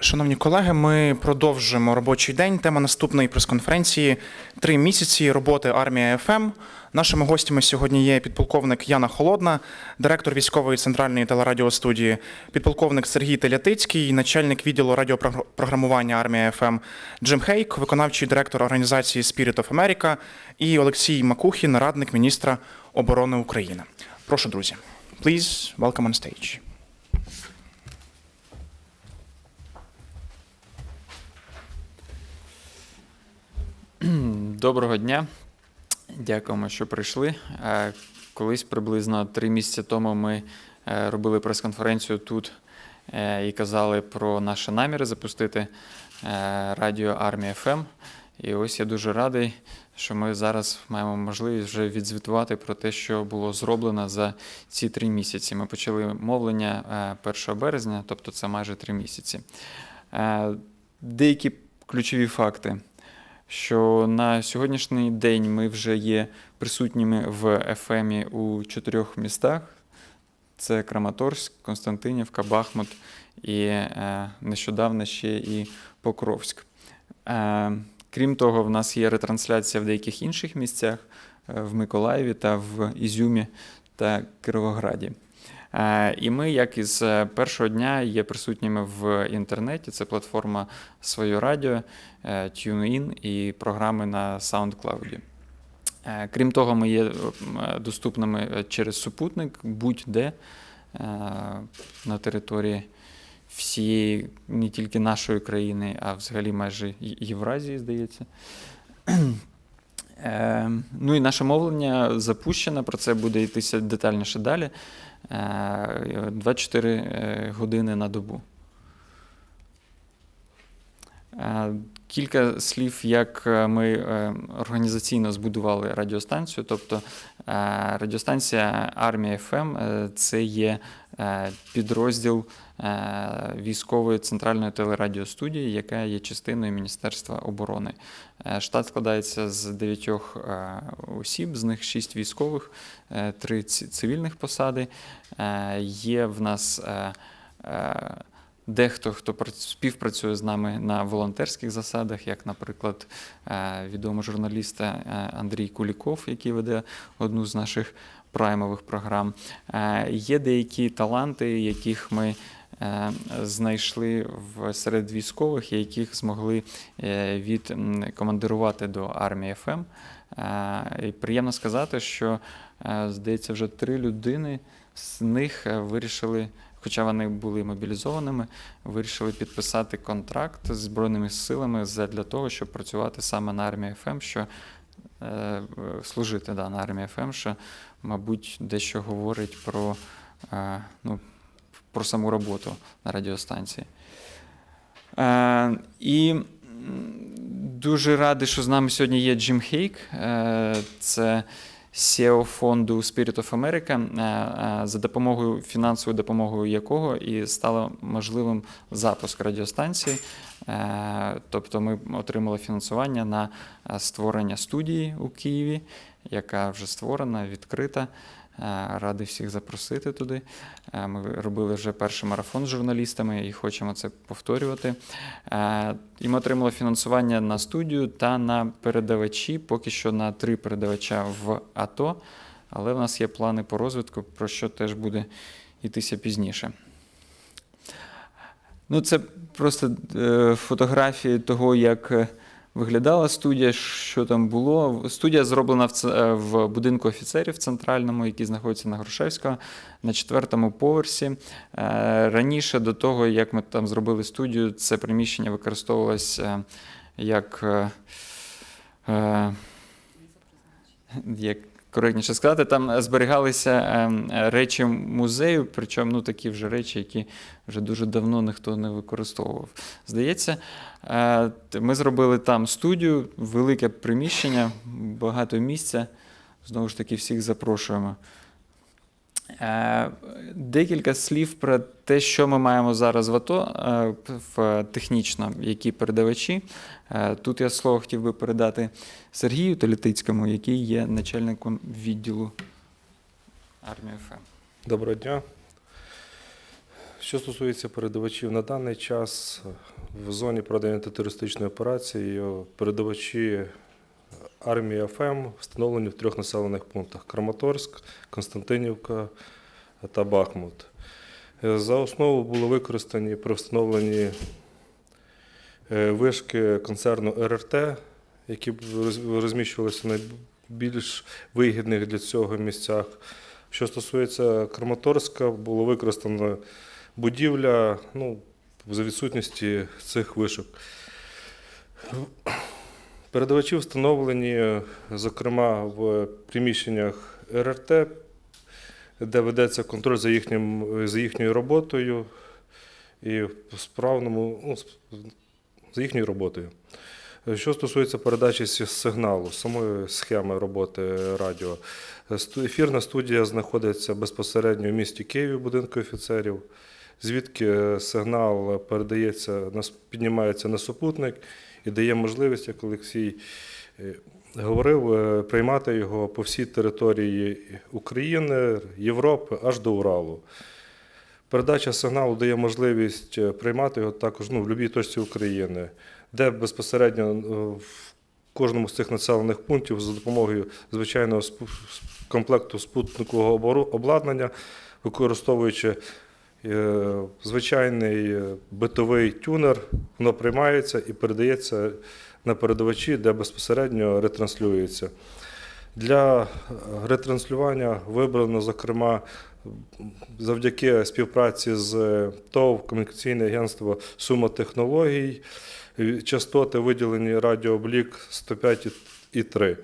Шановні колеги, ми продовжимо робочий день. Тема наступної прес-конференції три місяці роботи армія ФМ. Нашими гостями сьогодні є підполковник Яна Холодна, директор військової центральної телерадіостудії, підполковник Сергій Телятицький, начальник відділу радіопрограмування армія ФМ Джим Хейк, виконавчий директор організації Spirit of America і Олексій Макухін, радник міністра оборони України. Прошу, друзі. Please, welcome on stage. Доброго дня. Дякуємо, що прийшли. Е, Колись приблизно три місяці тому ми е, робили прес-конференцію тут е, і казали про наші наміри запустити радіо Армія ФМ. І ось я дуже радий, що ми зараз маємо можливість вже відзвітувати про те, що було зроблено за ці три місяці. Ми почали мовлення е, 1 березня, тобто це майже три місяці. Деякі ключові факти що на сьогоднішній день ми вже є присутніми в ФМі у чотирьох містах: це Краматорськ, Константинівка, Бахмут і е, нещодавно ще і Покровськ. Е, крім того, в нас є ретрансляція в деяких інших місцях е, в Миколаєві та в Ізюмі та Кировограді. Е, І ми, як із е, першого дня, є присутніми в інтернеті. Це платформа своє радіо, е, TuneIn і програми на SoundCloud. Крім того, ми є доступними через супутник будь-де на території всієї, не тільки нашої країни, а взагалі майже Євразії, здається. Е, Ну і наше мовлення запущено, про це буде йтися детальніше далі. Е, 24 е, години на добу. Е, Кілька слів, як е, ми е, організаційно збудували радіостанцію. Тобто радіостанція Армія ФМ е, це є е, підрозділ е, військової центральної телерадіостудії, яка є частиною Міністерства оборони. Е, Штат складається з дев'ятьох е, осіб, з них шість військових, е, три цивільних посади. Е, Є в нас е, е, дехто, хто прац- співпрацює з нами на волонтерських засадах, як, наприклад, е, відомий журналіст е, Андрій Куліков, який веде одну з наших праймових програм. Е, Є деякі таланти, яких ми знайшли серед військових, яких змогли відкомандирувати до армії ФМ. Е, І приємно сказати, що здається, вже три людини з них вирішили, хоча вони були мобілізованими, вирішили підписати контракт з Збройними силами для того, щоб працювати саме на армії ФМ, що е, служити да, на армії ФМ, що, мабуть, дещо говорить про, е, ну, про саму роботу на радіостанції. Е, і дуже радий, що з нами сьогодні є Джим Хейк. Е, це CEO фонду Spirit of America, е, е, за допомогою фінансовою допомогою якого і стало можливим запуск радіостанції. Е, Тобто ми отримали фінансування на створення студії у Києві, яка вже створена, відкрита. Е, Радий всіх запросити туди. Е, Ми робили вже перший марафон з журналістами і хочемо це повторювати. Е, І ми отримали фінансування на студію та на передавачі, поки що на три передавача в АТО. Але в нас є плани по розвитку, про що теж буде йтися пізніше. Ну, це просто фотографії того, як виглядала студія, що там було. Студія зроблена в, е, в будинку офіцерів центральному, який знаходиться на Грушевського, на четвертому поверсі. Е, Раніше до того, як ми там зробили студію, це приміщення використовувалось е, як. як коректніше сказати, там зберігалися ем, речі музею, причому ну, такі вже речі, які вже дуже давно ніхто не використовував. Здається, е, ми зробили там студію, велике приміщення, багато місця. Знову ж таки, всіх запрошуємо. Е, Декілька слів про те, що ми маємо зараз в АТО е, в технічно, які передавачі. Е, Тут я слово хотів би передати Сергію Толітицькому, який є начальником відділу армії ФМ. Доброго дня. Що стосується передавачів, на даний час в зоні проведення антитерористичної операції передавачі армії ФМ встановлені в трьох населених пунктах: Краматорськ, Константинівка та Бахмут. Е, За основу були використані при встановленні е, вишки концерну РРТ, які розміщувалися в найбільш вигідних для цього місцях. Що стосується Краматорська, було використано будівля ну, за відсутності цих вишок. Передавачі встановлені, зокрема, в приміщеннях РРТ, де ведеться контроль за, їхнім, за їхньою роботою і справному, ну, за їхньою роботою. Що стосується передачі сигналу, самої схеми роботи радіо, ефірна студія знаходиться безпосередньо в місті Києві, будинку офіцерів, звідки сигнал передається, піднімається на супутник і дає можливість, як Олексій е, говорив, е, приймати його по всій території України, Європи, аж до Уралу. Передача сигналу дає можливість е, приймати його також ну, в будь-якій точці України, де безпосередньо в кожному з цих населених пунктів за допомогою звичайного комплекту спутникового обладнання, використовуючи звичайний е, битовий тюнер, воно приймається і передається на передавачі, де безпосередньо ретранслюється. Для е, ретранслювання вибрано, зокрема, завдяки співпраці з ТОВ комунікаційне агентство Сума технологій, е, частоти виділені радіооблік 105,3.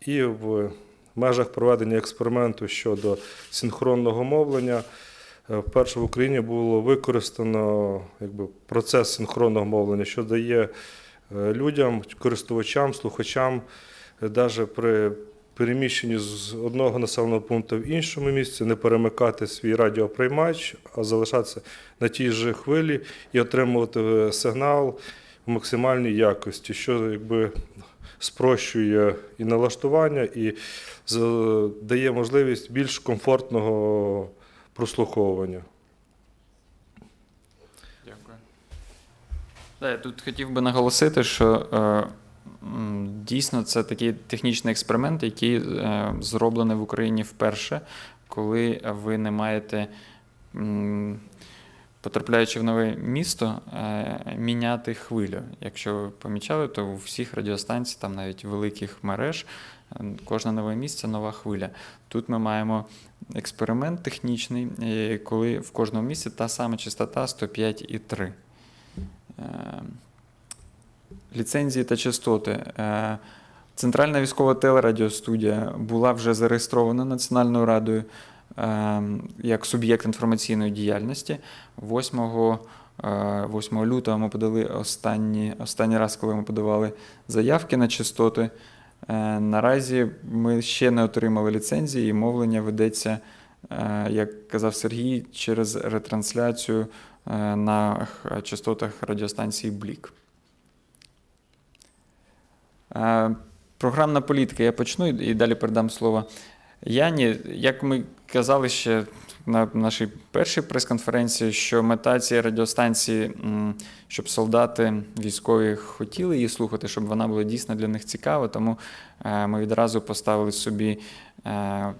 І в межах проведення експерименту щодо синхронного мовлення е, вперше в Україні було використано якби, процес синхронного мовлення, що дає е, людям, користувачам, слухачам, навіть при переміщенні з одного населеного пункту в іншому місці, не перемикати свій радіоприймач, а залишатися на тій же хвилі і отримувати е, сигнал в максимальній якості, що якби спрощує і налаштування, і дає можливість більш комфортного прослуховування. Дякую. Да, я тут хотів би наголосити, що е, дійсно це такий технічний експеримент, який е, зроблений в Україні вперше, коли ви не маєте, м, потрапляючи в нове місто, е, міняти хвилю. Якщо ви помічали, то у всіх радіостанцій, там навіть великих мереж, е, кожне нове місце нова хвиля. Тут ми маємо експеримент технічний, е, коли в кожному місці та сама частота 105,3. Е, Ліцензії та частоти. Центральна військова телерадіостудія була вже зареєстрована Національною радою як суб'єкт інформаційної діяльності. 8, е, 8 лютого ми подали останні, останній раз, коли ми подавали заявки на частоти. Е, Наразі ми ще не отримали ліцензії, і мовлення ведеться, е, як казав Сергій, через ретрансляцію е, на частотах радіостанції Блік. Е, Програмна політика. Я почну і далі передам слово Яні. Як ми казали ще на нашій першій прес-конференції, що мета цієї радіостанції, щоб солдати військові хотіли її слухати, щоб вона була дійсно для них цікава. Тому е, ми відразу поставили собі е,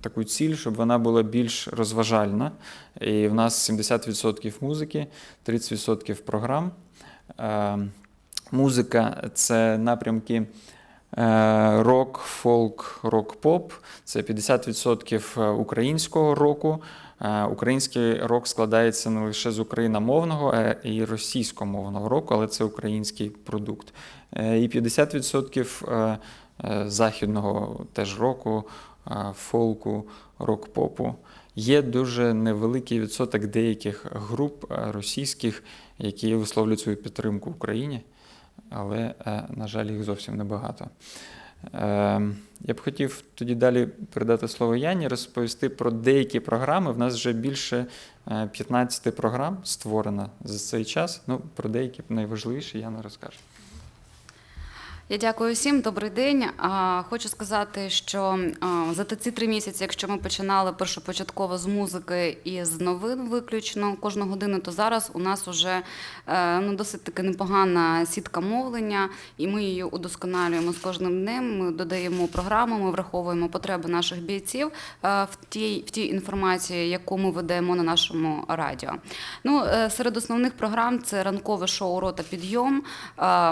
таку ціль, щоб вона була більш розважальна. І в нас 70% музики, 30% програм. Е, Музика це напрямки рок, фолк, рок-поп. Це 50% українського року. Е, Український рок складається не лише з україномовного, а і російськомовного року, але це український продукт. Е, І 50% е, е, західного теж року, е, фолку, рок-попу. Є дуже невеликий відсоток деяких груп е, російських, які висловлюють свою підтримку Україні, але, е, на жаль, їх зовсім небагато. Е, Я б хотів тоді далі передати слово Яні, розповісти про деякі програми. В нас вже більше е, 15 програм створено за цей час. Ну, про деякі найважливіші Яна розкаже. Я дякую всім. Добрий день. Хочу сказати, що за ці три місяці, якщо ми починали першопочатково з музики і з новин виключно кожну годину, то зараз у нас вже ну, досить таки непогана сітка мовлення, і ми її удосконалюємо з кожним днем. Ми додаємо програму, ми враховуємо потреби наших бійців в тій, в тій інформації, яку ми видаємо на нашому радіо. Ну, е, серед основних програм це ранкове шоу Рота Підйом.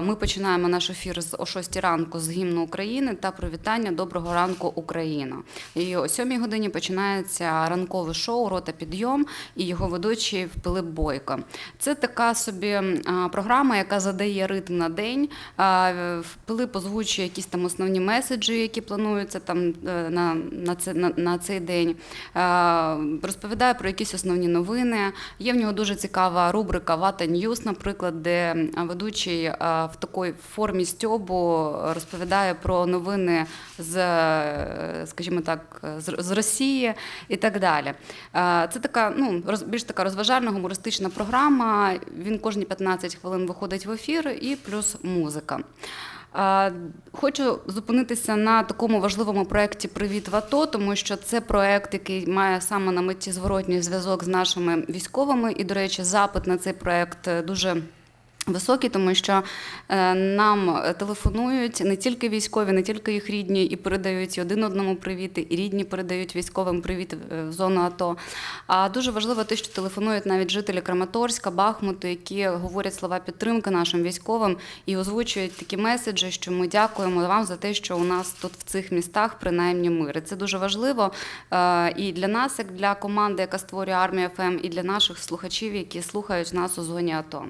Ми починаємо наш ефір з о 6 ранку з гімну України та привітання Доброго ранку Україна. І о 7 годині починається ранкове шоу Рота Підйом і його ведучий Пилип Бойко. Це така собі програма, яка задає ритм на день. Пилип озвучує якісь там основні меседжі, які плануються там е, на, на, це, на, на цей день. Розповідає про якісь основні новини. Є в нього дуже цікава рубрика Вата Ньюс, наприклад, де ведучий в такій формі стьобу розповідає про новини з, е, скажімо так, з, Росії і так далі. Е, Це така, ну, більш така розважальна гумористична програма. Він кожні 15 хвилин виходить в ефір і плюс музика. Е, Хочу зупинитися на такому важливому проєкті Привіт в тому що це проєкт, який має саме на меті зворотній зв'язок з нашими військовими. І, до речі, запит на цей проєкт дуже. Високі, тому що е, нам телефонують не тільки військові, не тільки їх рідні, і передають і один одному привіти, і рідні передають військовим привіт е, в зону АТО. А дуже важливо те, що телефонують навіть жителі Краматорська, Бахмуту, які говорять слова підтримки нашим військовим і озвучують такі меседжі, що ми дякуємо вам за те, що у нас тут в цих містах принаймні мир. Це дуже важливо е, і для нас, як для команди, яка створює армія ФМ, і для наших слухачів, які слухають нас у зоні АТО.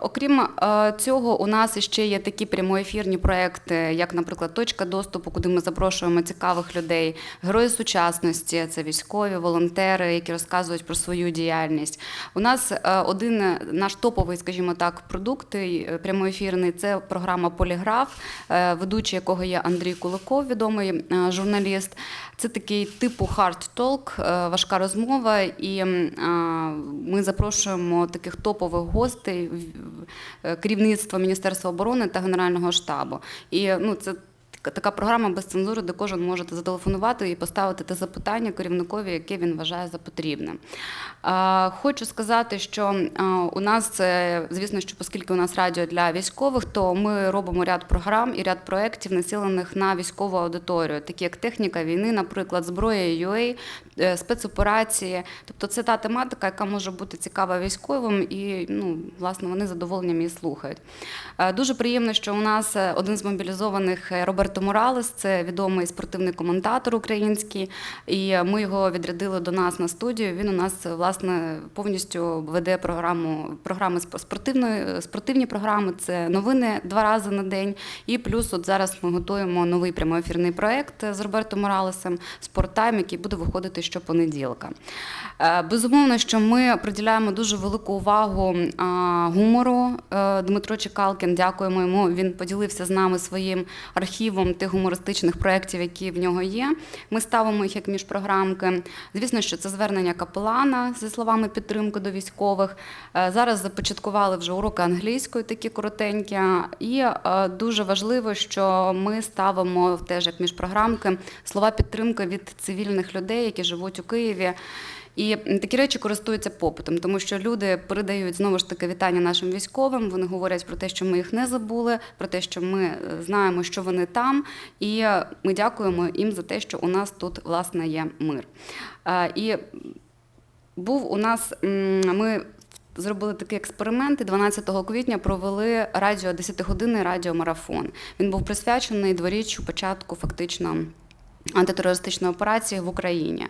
Окрім цього, у нас ще є такі прямоефірні проекти, як, наприклад, точка доступу, куди ми запрошуємо цікавих людей, герої сучасності, це військові, волонтери, які розказують про свою діяльність. У нас е, один наш топовий, скажімо так, продукт е, прямоефірний це програма Поліграф, е, ведучий якого є Андрій Куликов, відомий журналіст. Це такий типу talk, е, важка розмова, і ми запрошуємо таких топових гостей е, керівництва Міністерства оборони та Генерального штабу. І ну, це така- програма без цензури, де кожен може зателефонувати і поставити те запитання керівникові, яке він вважає за потрібне. Е, Хочу сказати, що е, у нас звісно, що оскільки у нас радіо для військових, то ми робимо ряд програм і ряд проєктів, націлених на військову аудиторію, такі як техніка війни, наприклад, зброя UA, е, спецоперації. Тобто це та тематика, яка може бути цікава військовим, і ну, власне вони задоволенням її слухають. Е, Дуже приємно, що у нас е, один з мобілізованих е, Роберто Моралес, це відомий спортивний коментатор український, і ми його відрядили до нас на студію. Він у нас е, власне повністю веде програму програми спортивної е, спортивні програми. Це новини два рази на день. І плюс, от зараз ми готуємо новий прямоефірний проект з Роберто Моралесом «Спорттайм», який буде виходити щопонеділка. Е, Безумовно, що ми приділяємо дуже велику увагу гумору. Е, Дмитро Чекалкін, дякуємо йому. Він поділився з нами своїм архівом тих гумористичних проєктів, які в нього є. Ми ставимо їх як міжпрограмки. Звісно, що це звернення капелана зі словами підтримки до військових. Е, Зараз започаткували вже уроки англійської, такі коротенькі. І дуже важливо, що ми ставимо теж як міжпрограмки слова підтримки від цивільних людей, які живуть у Києві. І такі речі користуються попитом, тому що люди передають знову ж таки вітання нашим військовим. Вони говорять про те, що ми їх не забули, про те, що ми е, знаємо, що вони там, і ми дякуємо їм за те, що у нас тут власне є мир. Е, І був у нас ми. Зробили такий експеримент і 12 квітня провели радіо 10-годинний радіомарафон. Він був присвячений дворіччю початку фактично антитерористичної операції в Україні.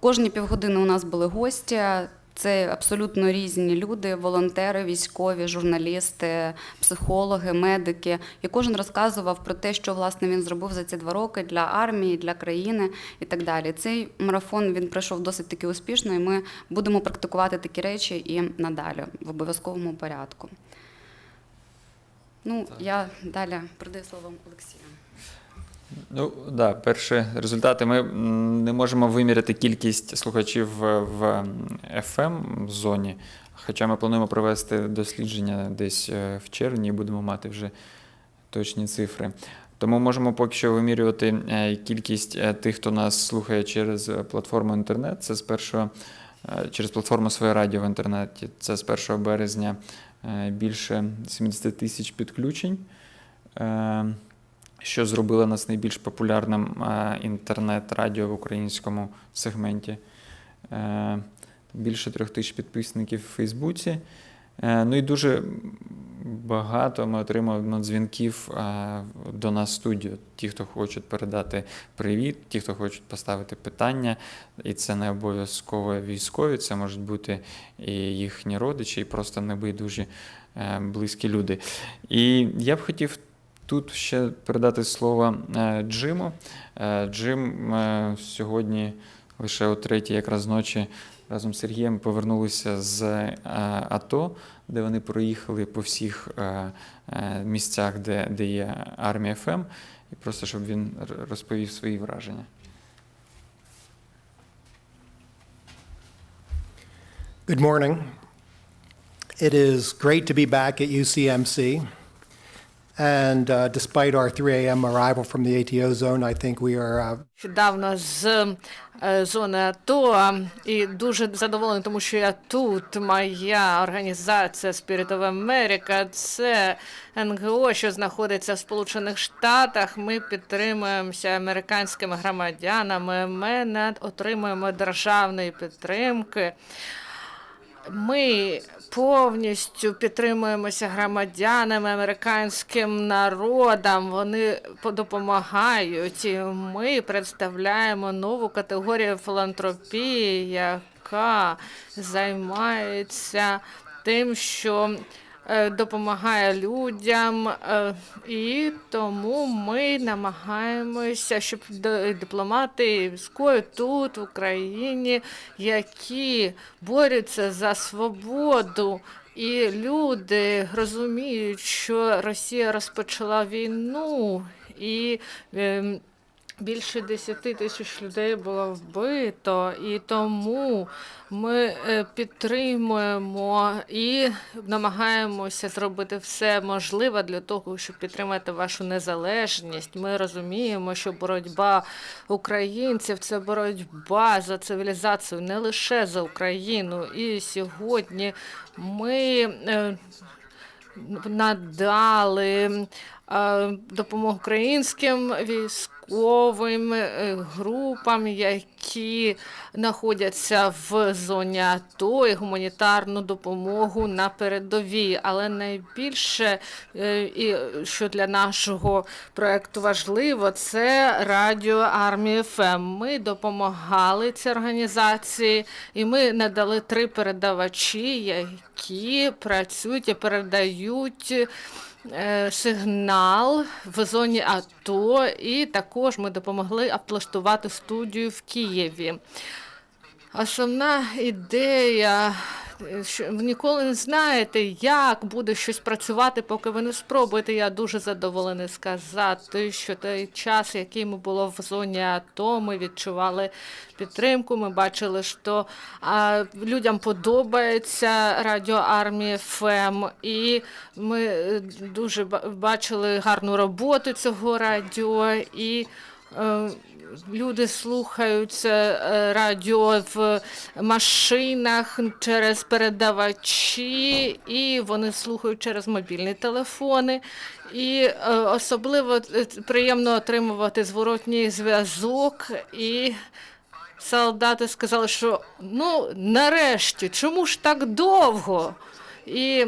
Кожні півгодини у нас були гості. Це абсолютно різні люди: волонтери, військові, журналісти, психологи, медики. І кожен розказував про те, що власне він зробив за ці два роки для армії, для країни і так далі. Цей марафон він пройшов досить таки успішно, і ми будемо практикувати такі речі і надалі в обов'язковому порядку. Ну, я далі передаю слово Олексію. Ну да, перші результати. Ми не можемо виміряти кількість слухачів в- FM зоні. Хоча ми плануємо провести дослідження десь е, в червні і будемо мати вже точні цифри. Тому можемо поки що вимірювати е, кількість е, тих, хто нас слухає через платформу інтернет. Це з 1, е, через платформу своє радіо в інтернеті. Це з 1 березня більше 70 тисяч підключень, що зробило нас найбільш популярним е, інтернет-радіо в українському сегменті. Е, Більше трьох тисяч підписників в Фейсбуці. Е, Ну і дуже багато ми отримуємо дзвінків до нас в студію. Ті, хто хочуть передати привіт, ті, хто хочуть поставити питання, і це не обов'язково військові, це можуть бути і їхні родичі, і просто небайдужі близькі люди. І я б хотів тут ще передати слово е, Джиму. Е, Джим е, сьогодні лише о третій якраз ночі разом з Сергієм повернулися з АТО, де вони проїхали по всіх місцях, де, де є армія ФМ, і просто щоб він розповів свої враження. Good morning. It is great to be back at UCMC. And uh, despite our 3 a.m. arrival from the ATO zone, I think we are uh, з е, зони АТО і дуже задоволений, тому що я тут. Моя організація Spirit of America – це НГО, що знаходиться в Сполучених Штатах. Ми підтримуємося американськими громадянами. Ми не отримуємо державної підтримки. Ми повністю підтримуємося громадянами, американським народом. Вони по- допомагають. І ми представляємо нову категорію філантропії, яка займається тим, що допомагає людям, е, і тому ми намагаємося, щоб дипломати військові тут, в Україні, які борються за свободу. І люди розуміють, що Росія розпочала війну, і ем, більше 10 тисяч людей було вбито, і тому ми е, підтримуємо і намагаємося зробити все можливе для того, щоб підтримати вашу незалежність. Ми розуміємо, що боротьба українців це боротьба за цивілізацію, не лише за Україну. І сьогодні ми. е, надали е, допомогу українським військовим е, групам, які знаходяться в зоні АТО і гуманітарну допомогу на передовій. Але найбільше, е, і що для нашого проекту важливо, це радіо армії ФМ. Ми допомагали цій організації, і ми надали три передавачі, які працюють і передають сигнал в зоні АТО, і також ми допомогли облаштувати студію в Києві. Основна ідея, е, ви ніколи не знаєте, як буде щось працювати, поки ви не спробуєте. Я дуже задоволений сказати, що той час, який ми було в зоні АТО, ми відчували підтримку. Ми бачили, що а, людям подобається радіо армії ФМ, і ми е, дуже бачили гарну роботу цього радіо і. Люди слухаються е, радіо в машинах через передавачі, і вони слухають через мобільні телефони. І е, особливо е, приємно отримувати зворотній зв'язок. І солдати сказали, що ну нарешті, чому ж так довго? І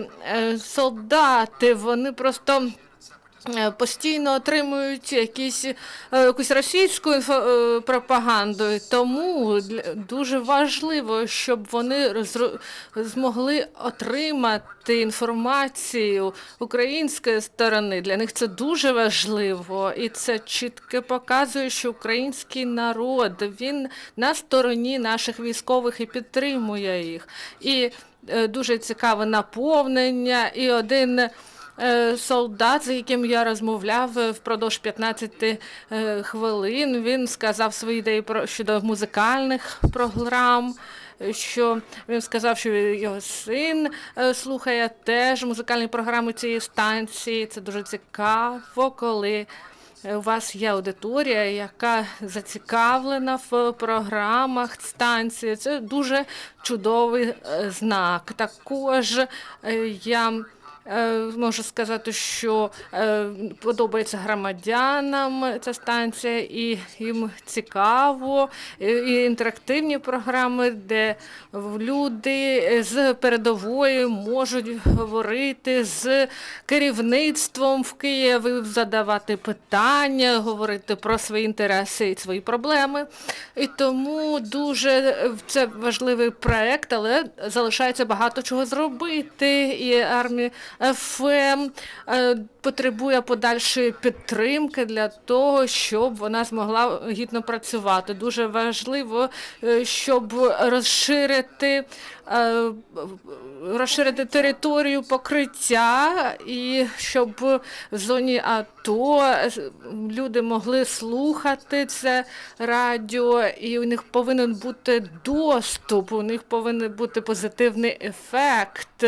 солдати вони просто. Е, Постійно отримують якісь, е, якусь російську е, пропаганду, тому дуже важливо, щоб вони розро- змогли отримати інформацію української сторони. Для них це дуже важливо, і це чітко показує, що український народ він на стороні наших військових і підтримує їх. І дуже цікаве наповнення. І один солдат, з яким я розмовляв е, впродовж 15 е, хвилин, він сказав свої ідеї про щодо музикальних програм. що він сказав, що його син е, слухає теж музикальні програми цієї станції. Це дуже цікаво, коли у вас є аудиторія, яка зацікавлена в програмах станції. Це дуже чудовий е, знак. Також е, я е, можу сказати, що е, подобається громадянам ця станція, і їм цікаво, і, і інтерактивні програми, де люди з передової можуть говорити з керівництвом в Києві, задавати питання, говорити про свої інтереси і свої проблеми. І тому дуже е, це важливий проект, але залишається багато чого зробити. І армія ФМ е, потребує подальшої підтримки для того, щоб вона змогла гідно працювати. Дуже важливо, е, щоб розширити. е, Розширити територію покриття і щоб в зоні АТО люди могли слухати це радіо, і у них повинен бути доступ, у них повинен бути позитивний ефект.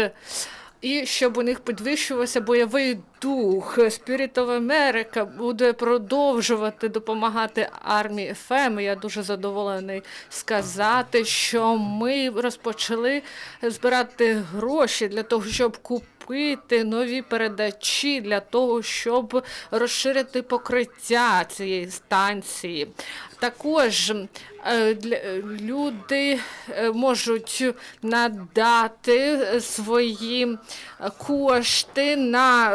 І щоб у них підвищувався бойовий дух. Spirit of America буде продовжувати допомагати армії ФМ. Я дуже задоволений сказати, що ми розпочали збирати гроші для того, щоб купити нові передачі, для того, щоб розширити покриття цієї станції. Також е, е, люди е, можуть надати свої е, кошти на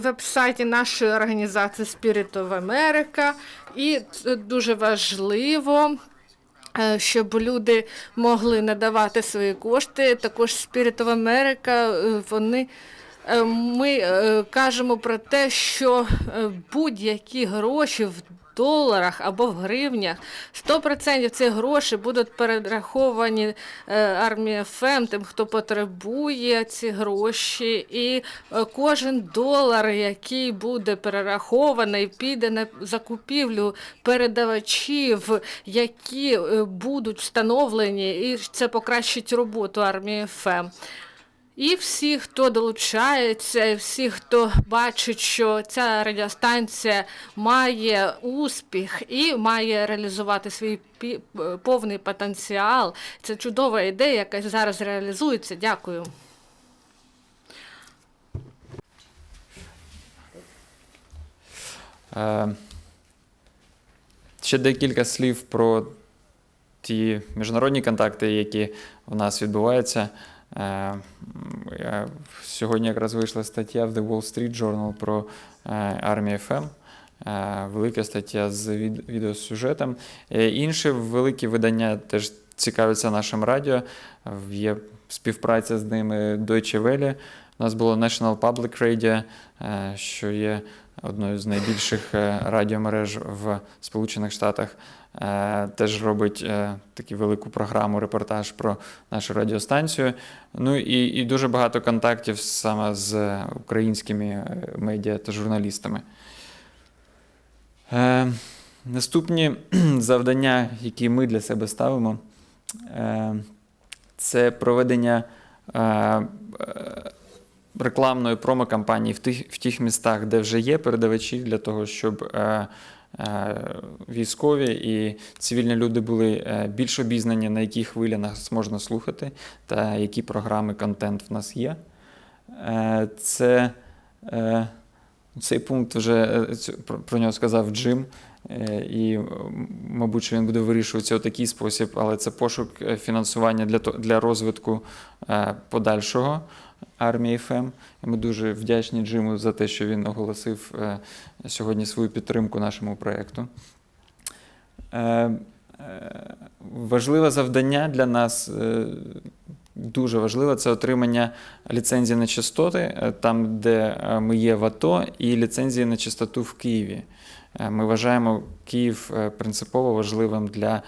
веб-сайті нашої організації Spirit of America. І це дуже важливо. Е, Щоб люди могли надавати свої кошти, також Spirit of America, е, вони е, ми кажемо про те, що будь-які гроші в доларах або в гривнях, 100% цих грошей будуть перераховані е, армії ФМ, тим, хто потребує ці гроші. І е, кожен долар, який буде перерахований, піде на закупівлю передавачів, які е, будуть встановлені, і це покращить роботу армії ФМ. І всі, хто долучається, всі, хто бачить, що ця радіостанція має успіх і має реалізувати свій е, повний потенціал. Це чудова ідея, яка зараз реалізується. Дякую. Е, Ще декілька слів про ті міжнародні контакти, які у нас відбуваються. Е, Сьогодні якраз вийшла стаття в The Wall Street Journal про е, армію ФМ. Е, Велика стаття з від- відеосюжетом. Е, Інші великі видання теж цікавляться нашим радіо. Є співпраця з ними Deutsche Welle. У нас було National Public Radio, що є одною з найбільших е, радіомереж в Сполучених Штатах. Е, Теж робить е, таку велику програму, репортаж про нашу радіостанцію. Ну і, і дуже багато контактів саме з українськими медіа та журналістами. Наступні завдання, які ми для себе ставимо, це проведення рекламної промокампанії в тих, в тих містах, де вже є передавачі, для того, щоб е, е, військові і цивільні люди були е, більш обізнані, на яких хвилі нас можна слухати, та які програми, контент в нас є. Е, Це е, цей пункт вже е, про- нього сказав Джим. Е, І, мабуть, що він буде вирішуватися у такий спосіб, але це пошук фінансування для, для розвитку подальшого армії ФМ. І ми дуже вдячні Джиму за те, що він оголосив е, сьогодні свою підтримку нашому проєкту. Е, е, Важливе завдання для нас, дуже важливе, це отримання ліцензії на частоти, там, де ми є в АТО, і ліцензії на частоту в Києві. Ми вважаємо Київ принципово важливим для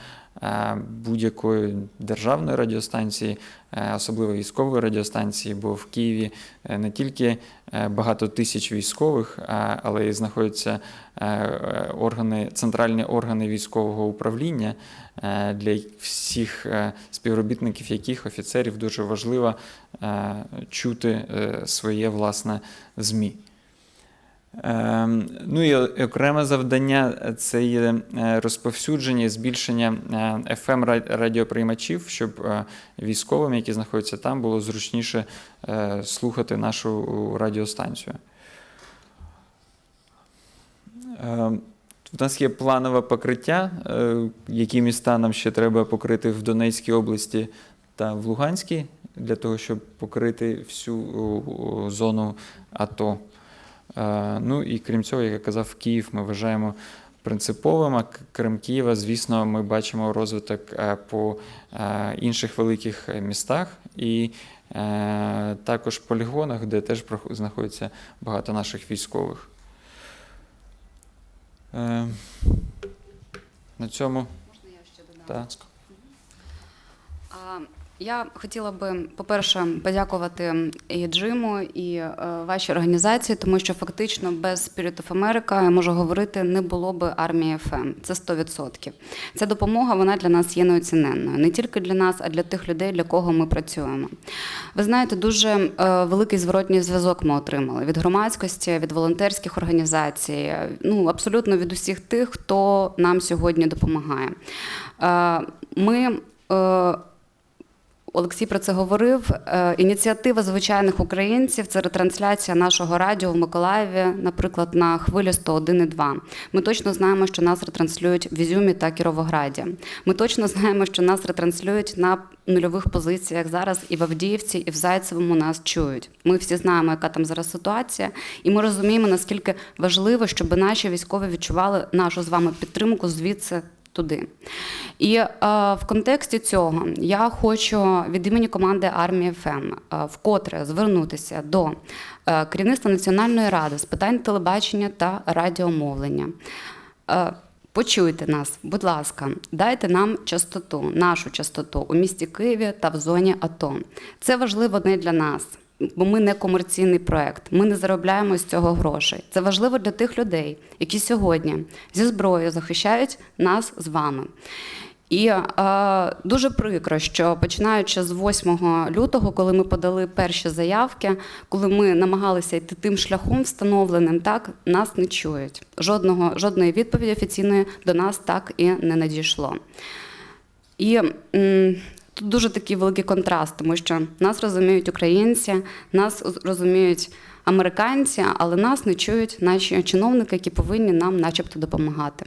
будь-якої державної радіостанції, е, особливо військової радіостанції, бо в Києві е, не тільки е, багато тисяч військових, але й знаходяться е, е, органи, центральні органи військового управління, е, для всіх е, співробітників яких офіцерів дуже важливо е, чути е, своє власне ЗМІ. Ем, Ну і окреме завдання е, це є е, розповсюдження і збільшення fm радіоприймачів, щоб е, військовим, які знаходяться там, було зручніше е, слухати нашу радіостанцію. Ем, У нас є планове покриття, е, які міста нам ще треба покрити в Донецькій області та в Луганській, для того, щоб покрити всю зону АТО. Ну і крім цього, як я казав, Київ ми вважаємо принциповим, а крім Києва, звісно, ми бачимо розвиток е, по е, інших великих е, містах і також полігонах, де теж знаходиться багато наших військових. На цьому Можна я ще додам? так. Я хотіла би, по-перше, подякувати і Джиму, і е, вашій організації, тому що фактично без Spirit of America, я можу говорити, не було би армії ФМ. Це 100%. Ця допомога вона для нас є неоціненною. Не тільки для нас, а для тих людей, для кого ми працюємо. Ви знаєте, дуже е, великий зворотній зв'язок ми отримали від громадськості, від волонтерських організацій, ну абсолютно від усіх тих, хто нам сьогодні допомагає. Е, Ми е, Олексій про це говорив. Е, Ініціатива звичайних українців це ретрансляція нашого радіо в Миколаєві, наприклад, на хвилі 101,2. Ми точно знаємо, що нас ретранслюють в Ізюмі та Кіровограді. Ми точно знаємо, що нас ретранслюють на нульових позиціях зараз і в Авдіївці, і в Зайцевому нас чують. Ми всі знаємо, яка там зараз ситуація, і ми розуміємо, наскільки важливо, щоб наші військові відчували нашу з вами підтримку звідси туди. І е, в контексті цього я хочу від імені команди армії ФМ е, вкотре звернутися до е, керівництва Національної ради з питань телебачення та радіомовлення. Е, Почуйте нас, будь ласка, дайте нам частоту, нашу частоту у місті Києві та в зоні АТО. Це важливо не для нас, бо ми не комерційний проект. Ми не заробляємо з цього грошей. Це важливо для тих людей, які сьогодні зі зброєю захищають нас з вами. І е, дуже прикро, що починаючи з 8 лютого, коли ми подали перші заявки, коли ми намагалися йти тим шляхом встановленим, так нас не чують. Жодного жодної відповіді офіційної до нас так і не надійшло. І м, тут дуже такий великий контраст, тому що нас розуміють українці, нас розуміють американці, але нас не чують наші чиновники, які повинні нам, начебто, допомагати.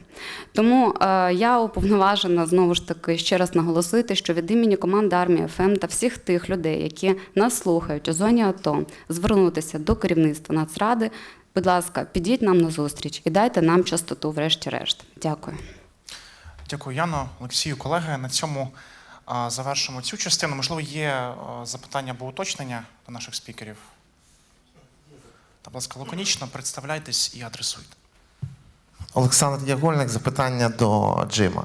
Тому е, я уповноважена знову ж таки ще раз наголосити, що від імені команди армії ФМ та всіх тих людей, які нас слухають у зоні АТО, звернутися до керівництва Нацради. Будь ласка, підіть нам на зустріч і дайте нам частоту, врешті-решт. Дякую. Дякую, Яно, Олексію, колеги. На цьому завершимо цю частину. Можливо, є запитання або уточнення до наших спікерів. Та, будь ласка, лаконічно представляйтесь і адресуйте. Олександр Ягольник, запитання до Джима.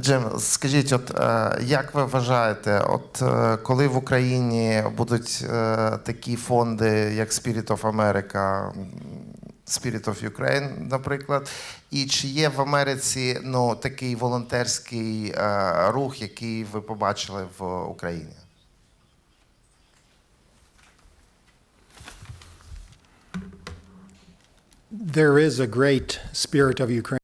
Джим, скажіть, от е, як ви вважаєте, от е, коли в Україні будуть е, такі фонди, як Spirit of America, Spirit of Ukraine, наприклад, і чи є в Америці ну, такий волонтерський е, рух, який ви побачили в Україні? There is a great spirit of Ukraine.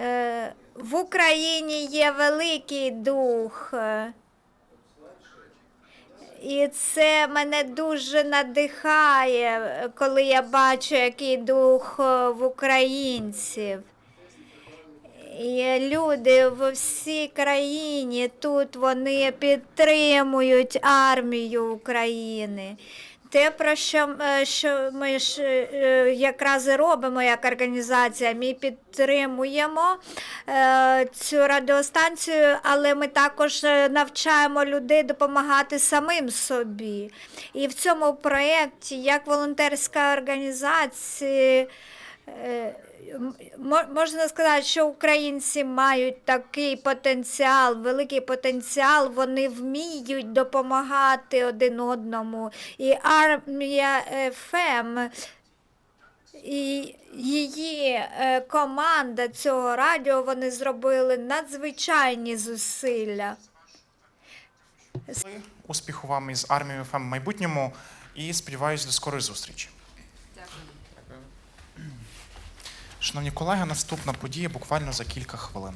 Е, В Україні є великий дух. е, І це мене дуже надихає, коли я бачу, який дух е, в українців. І люди в всій країні тут вони підтримують армію України. Те, про що, е, що ми ж е, якраз і робимо як організація, ми підтримуємо е, цю радіостанцію, але ми також е, навчаємо людей допомагати самим собі. І в цьому проєкті, як волонтерська організація, е, можна сказати, що українці мають такий потенціал, великий потенціал, вони вміють допомагати один одному. І армія ФМ і її е, команда цього радіо вони зробили надзвичайні зусилля. Успіху вам із армією ФМ в майбутньому і сподіваюся до скорої зустрічі. Шановні колеги, наступна подія буквально за кілька хвилин.